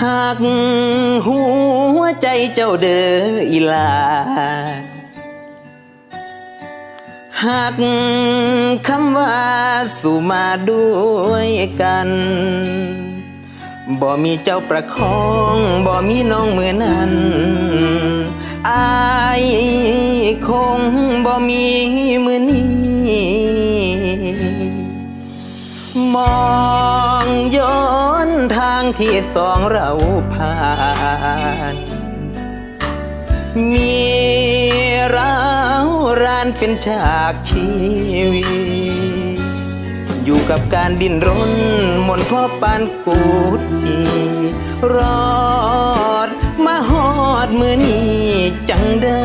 หักหัวใจเจ้าเด้ออีลา หากคำว่าสู่มาด้วยกัน บ่มีเจ้าประคอง บ่มีน้องมือนั้นอายคงบ่มีมือนี้ ทางที่สองเราผ่าน มีเรารานเป็นฉากชีวิตอยู่กับการดิ้นรนมนพ่อปานกูดจีรอดมาหอดมือนี้จังได้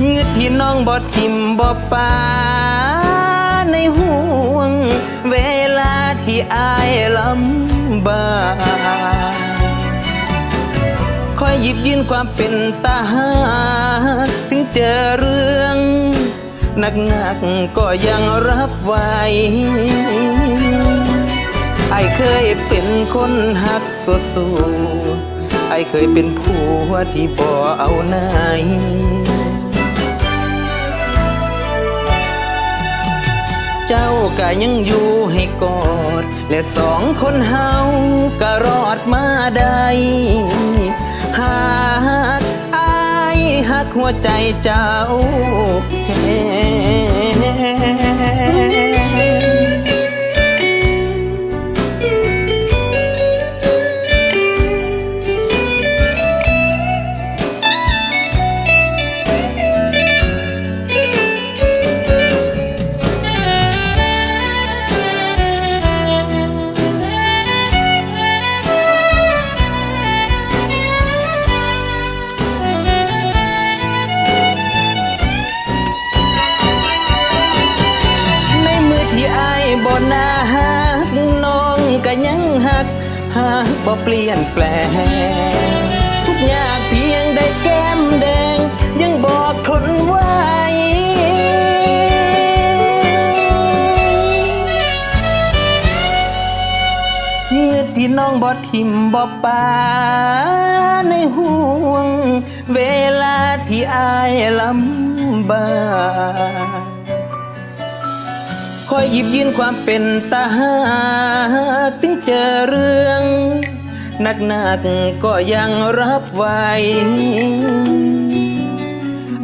เงือที่น้องบ่ทิมบ่ปา อายลำบากคอยหยิบยื่นความเป็นตาหารถึงเจอเรื่องหนักๆก็ยังรับไหวไอเคยเป็นคนหักสูสู้ไอเคยเป็นผัวที่บ่เอาไหน ก็ยังอยู่ให้กอด และสองคนเฮาก็รอดมาได้หากอายหักหัวใจเจ้าแฮ น่าหักน้องก็ยังหักหักบ่เปลี่ยนแปลง ทุกอย่างเพียงได้แก้มแดง ยังบอกทนไว้เงือที่น้องบ่ทิมบ่ปาในห่วง เวลาที่อายลำบาก อยหยิบยื่นความเป็นตาหาถึงเจอเรื่องหนักๆก็ยังรับไหว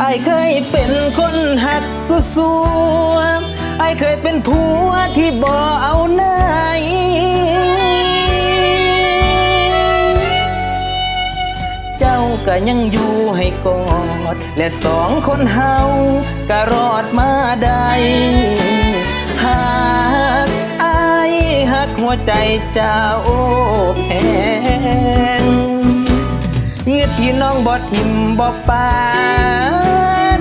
ไอเคยเป็นคนหักสู้ๆไอเคยเป็นผัวที่บ่เอาไหนเจ้าก็ยังอยู่ให้กอด และสองคนเฮาก็รอดมาได้ ใจเจ้าแพงเงียที่น้องบ่ทิมบ่ปา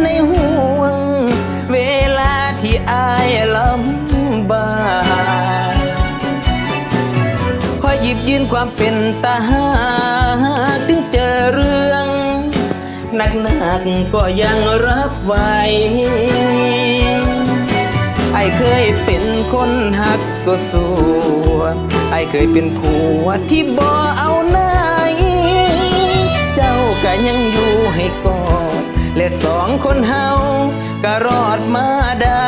ในห่วง เวลาที่อายลำบากคอยหยิบยื่นความเป็นตาหาถึงเจอเรื่อง หนักๆก็ยังรับไว้ อเคยเป็นคนหักสัวสัวไอเคยเป็นผัวที่บ่เอาไหนเจ้าก็ยังอยู่ให้กอด และสองคนเฮาก็รอดมาได้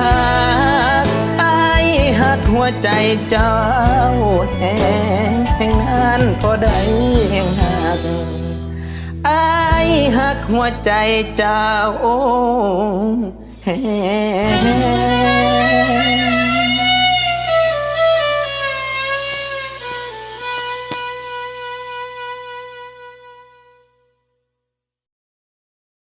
หากไอหักหัวใจเจ้าแห้งแห่งนั้นพอได้แห่งหักไอหักหัวใจเจ้า แท้